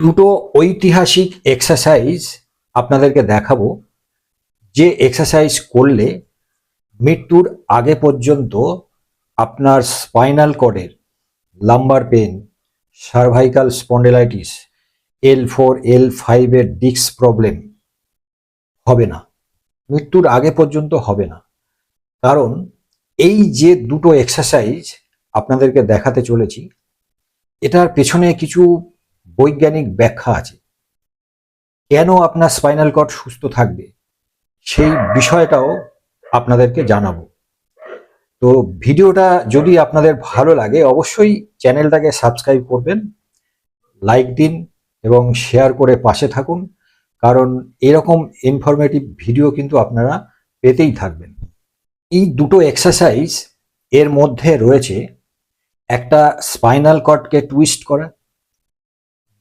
দুটো ঐতিহাসিক এক্সারসাইজ আপনাদেরকে দেখাবো। যে এক্সারসাইজ করলে মৃত্যুর আগে পর্যন্ত আপনার spinal কর্ডের lumbar pain cervical spondylitis L four L ফাইভের ডিক্স প্রবলেম হবে না। মৃত্যুর আগে পর্যন্ত হবে না। কারণ এই যে দুটো এক্সারসাইজ আপনাদেরকে দেখাতে চলেছি, এটার পেছনে কিছু বৈজ্ঞানিক ব্যাখ্যা আছে। কেন আপনার স্পাইনাল কর্ড সুস্থ থাকবে? সেই বিষয়টাও আপনাদেরকে জানাব। তো ভিডিওটা যদি আপনাদের ভালো লাগে, অবশ্যই চ্যানেলটাকে সাবস্ক্রাইব করবেন, লাইক দিন এবং শেয়ার করে পাশে থাকুন, কারণ এরকম ইনফরমেটিভ ভিডিও কিন্তু আপনারা পেতেই থাকবেন। এই দুটো এক্সারসাইজ এর মধ্যে রয়েছে একটা স্পাইনাল কর্ডকে টুইস্ট করা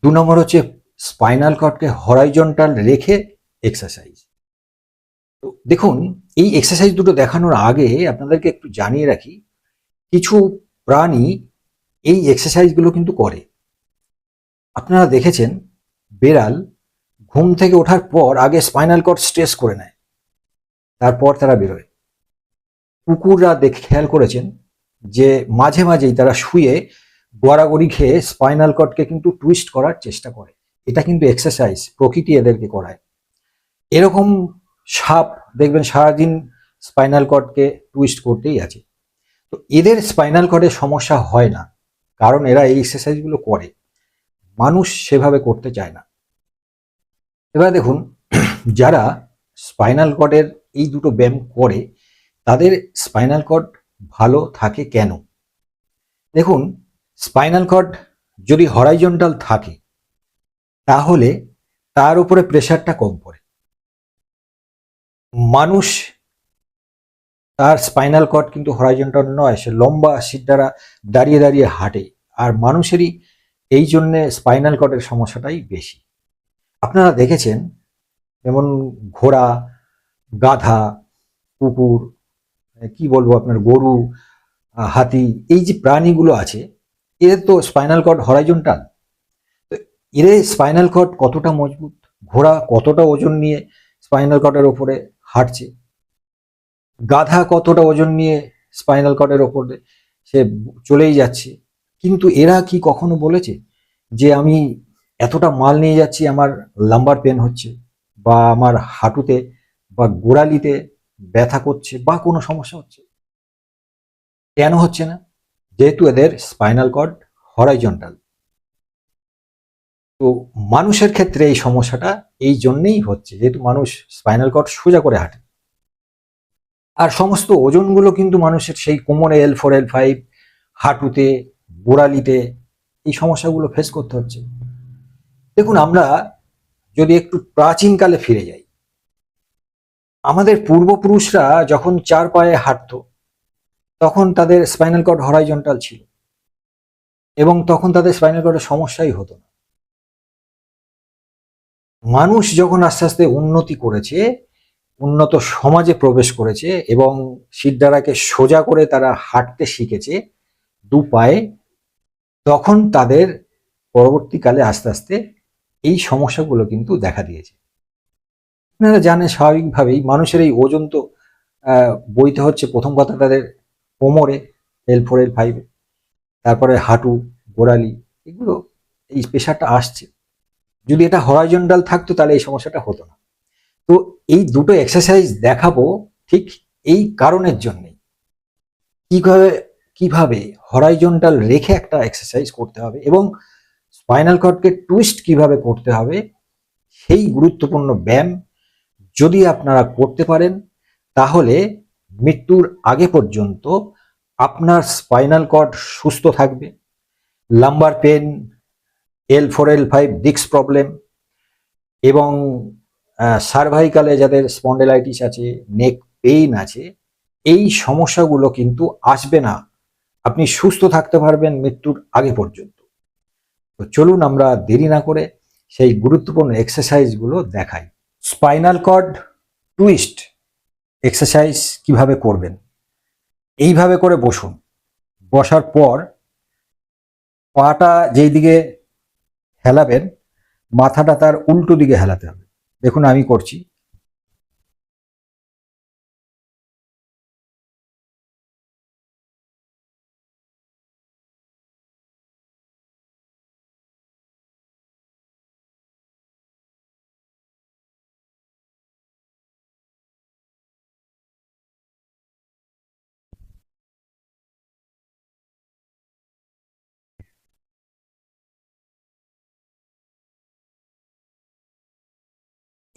দু নম্বর হচ্ছে স্পাইনাল কর্ডকে হরাইজন্টাল রেখে এক্সারসাইজ তো দেখুন, এই এক্সারসাইজ দুটো দেখানোর আগে আপনাদেরকে একটু জানিয়ে রাখি, কিছু প্রাণী এই এক্সারসাইজগুলো কিন্তু করে। আপনারা দেখেছেন, বেড়াল ঘুম থেকে ওঠার পর আগে স্পাইনাল কর্ড স্ট্রেস করে নেয়, তারপর তারা বেরোয়। কুকুররা দেখে, খেয়াল করেছেন যে মাঝে মাঝেই তারা শুয়ে গড়াগড়ি খেয়ে স্পাইনাল কর্ডকে কিন্তু টুইস্ট করার চেষ্টা করে। এটা কিন্তু এক্সারসাইজ প্রকৃতি এদেরকে করায়। এরকম সাপ, দেখবেন সারাদিন স্পাইনাল কর্ডকে টুইস্ট করতেই আছে। তো এদের স্পাইনাল কর্ডের সমস্যা হয় না, কারণ এরা এই এক্সারসাইজগুলো করে। মানুষ সেভাবে করতে চায় না। এবার দেখুন, যারা স্পাইনাল কর্ডের এই দুটো ব্যায়াম করে, তাদের স্পাইনাল কর্ড ভালো থাকে কেন? দেখুন স্পাইনাল কর্ড যদি হরাইজন্টাল থাকে, তাহলে তার উপরে প্রেশারটা কম পড়ে। মানুষ তার স্পাইনাল কর্ড কিন্তু হরাইজন্টাল নয়, সে লম্বা সিট দ্বারা দাঁড়িয়ে দাঁড়িয়ে হাঁটে, আর মানুষেরই এই জন্যে স্পাইনাল কর্ডের সমস্যাটাই বেশি। আপনারা দেখেছেন, যেমন ঘোড়া, গাধা, কুকুর, কি বলব আপনার, গরু, হাতি, এই যে প্রাণীগুলো আছে এদের তো স্পাইনাল কর্ড হরাইজন্টাল এদের স্পাইনাল কর্ড কতটা মজবুত? ঘোড়া কতটা ওজন নিয়ে স্পাইনাল কর্ডের ওপরে হাঁটছে? গাধা কতটা ওজন নিয়ে স্পাইনাল কর্ডের ওপরে সে চলেই যাচ্ছে? কিন্তু এরা কি কখনো বলেছে যে আমি এতটা মাল নিয়ে যাচ্ছি, আমার লাম্বার পেন হচ্ছে বা আমার হাঁটুতে বা গোড়ালিতে ব্যথা করছে বা কোনো সমস্যা হচ্ছে? কেন হচ্ছে না? যেহেতু এদের স্পাইনাল কর্ড হরাইজন্টাল। তো মানুষের ক্ষেত্রে এই সমস্যাটা এই জন্যেই হচ্ছে, যেহেতু মানুষ স্পাইনাল কর্ড সোজা করে হাঁটে। আর সমস্ত ওজনগুলো কিন্তু মানুষের সেই কোমরে এল ফোর এল ফাইভ হাঁটুতে, গোড়ালিতে এই সমস্যাগুলো ফেস করতে হচ্ছে। দেখুন, আমরা যদি একটু প্রাচীনকালে ফিরে যাই, আমাদের পূর্বপুরুষরা যখন চার পায়ে হাঁটতো তখন তাদের স্পাইনাল কর্ড হরাইজন্টাল ছিল। এবং তখন তাদের স্পাইনাল কর্ডের সমস্যাই হতো না। মানুষ যখন আস্তে আস্তে উন্নতি করেছে, উন্নত সমাজে প্রবেশ করেছে এবং সিদ্ধারাকে সোজা করে তারা হাঁটতে শিখেছে দু পায়ে, তখন তাদের পরবর্তীকালে আস্তে আস্তে এই সমস্যাগুলো কিন্তু দেখা দিয়েছে। আপনারা জানেন স্বাভাবিকভাবেই মানুষের এই ওজন তো বইতে হচ্ছে। প্রথম কথা তাদের কোমরে এল ফোর এল ফাইভে তারপরে হাঁটু, গোড়ালি, এগুলো এই প্রেশারটা আসছে। যদি এটা হরাইজন্টাল থাকতো তাহলে এই সমস্যাটা হতো না। তো এই দুটো এক্সারসাইজ দেখাবো ঠিক এই কারণের জন্যেই। কীভাবে, কীভাবে হরাইজন্টাল রেখে একটা এক্সারসাইজ করতে হবে এবং স্পাইনাল কর্ডকে টুইস্ট কীভাবে করতে হবে, সেই গুরুত্বপূর্ণ ব্যায়াম যদি আপনারা করতে পারেন, তাহলে মৃত্যুর আগে পর্যন্ত আপনার স্পাইনাল কর্ড সুস্থ থাকবে, lumbar pain, L four, L five ডিক্স প্রবলেম এবং সার্ভাইকালে যাদের স্পন্ডেলাইটিস আছে, নেক পেইন আছে, এই সমস্যাগুলো কিন্তু আসবে না। আপনি সুস্থ থাকতে পারবেন মৃত্যুর আগে পর্যন্ত। তো চলুন আমরা দেরি না করে সেই গুরুত্বপূর্ণ এক্সারসাইজগুলো দেখাই। Spinal cord twist. এক্সারসাইজ কীভাবে করবেন? এইভাবে করে বসুন। বসার পর পাটা যেই দিকে হেলাবেন, মাথাটা তার উল্টো দিকে হেলাতে হবে। দেখুন আমি করছি।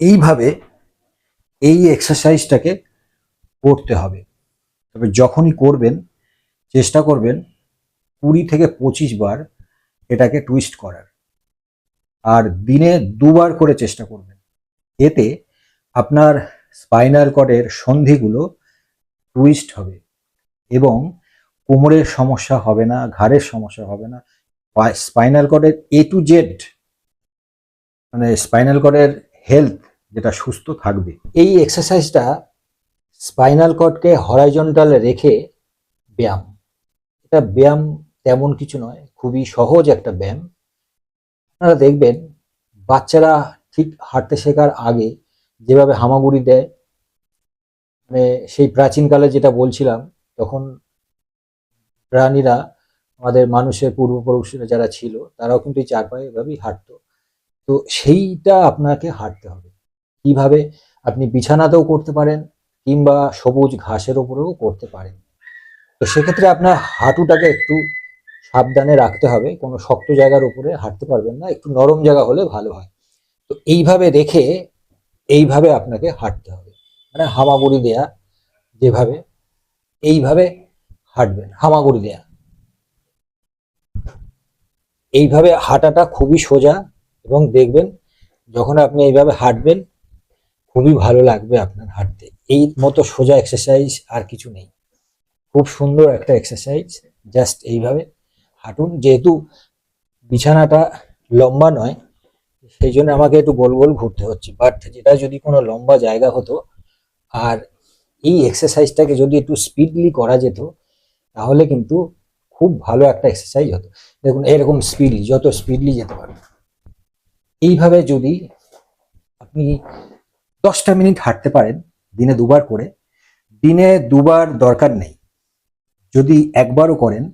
এইভাবে এই এক্সারসাইজটাকে করতে হবে। তবে যখনই করবেন, চেষ্টা করবেন কুড়ি থেকে পঁচিশ বার এটাকে টুইস্ট করার। আর দিনে দুবার করে চেষ্টা করবেন। এতে আপনার স্পাইনাল কর্ডের সন্ধিগুলো টুইস্ট হবে এবং কোমরের সমস্যা হবে না, ঘাড়ের সমস্যা হবে না। স্পাইনাল কর্ডের এ টু জেড মানে স্পাইনাল কর্ডের হেলথ যেটা সুস্থ থাকবে। এই এক্সারসাইজটা স্পাইনাল কর্ডকে হরাইজন্টালে রেখে ব্যায়াম। এটা ব্যায়াম তেমন কিছু নয়, খুবই সহজ একটা ব্যায়াম। আপনারা দেখবেন, বাচ্চারা ঠিক হাঁটতে শেখার আগে যেভাবে হামাগুড়ি দেয় মানে সেই প্রাচীনকালে যেটা বলছিলাম, তখন প্রাণীরা আমাদের মানুষের পূর্বপুরুষরা যারা ছিল, তারাও কিন্তু এই চার এভাবেই হাঁটতো। তো সেইটা আপনাকে হাঁটতে হবে। কীভাবে আপনি বিছানাতেও করতে পারেন কিংবা সবুজ ঘাসের ওপরেও করতে পারেন। তো সেক্ষেত্রে আপনার হাঁটুটাকে একটু সাবধানে রাখতে হবে, কোনো শক্ত জায়গার উপরে হাঁটতে পারবেন না, একটু নরম জায়গা হলে ভালো হয়। তো এইভাবে রেখে এইভাবে আপনাকে হাঁটতে হবে। মানে হামাগুড়ি দেয়া যেভাবে, এইভাবে হাঁটবেন, হামাগুড়ি দেয়া। এইভাবে হাঁটাটা খুবই সোজা এবং দেখবেন যখন আপনি এইভাবে হাঁটবেন খুবই ভালো লাগবে আপনার হাঁটতে। এই মতো সোজা এক্সারসাইজ আর কিছু নেই। খুব সুন্দর একটা এক্সারসাইজ জাস্ট এইভাবে হাঁটুন। যেহেতু বিছানাটা লম্বা নয়, সেই জন্য আমাকে একটু গোল গোল ঘুরতে হচ্ছে। বাট যেটা যদি কোনো লম্বা জায়গা হতো, আর এই এক্সারসাইজটাকে যদি একটু স্পিডলি করা যেত, তাহলে কিন্তু খুব ভালো একটা এক্সারসাইজ হতো। দেখুন, এরকম স্পিডলি যত স্পিডলি যেতে পারবে এইভাবে যদি আপনি দশটা মিনিট হাঁটতে পারেন, দিনে দুবার করে। দিনে দুবার দরকার নেই। যদি একবারও করেন,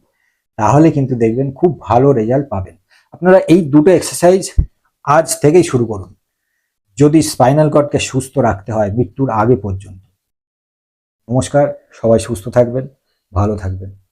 তাহলে কিন্তু দেখবেন খুব ভালো রেজাল্ট পাবেন। আপনারা এই দুটো এক্সারসাইজ আজ থেকেই শুরু করুন। যদি স্পাইনাল কর্ডকে সুস্থ রাখতে হয় মৃত্যুর আগে পর্যন্ত। নমস্কার, সবাই সুস্থ থাকবেন, ভালো থাকবেন।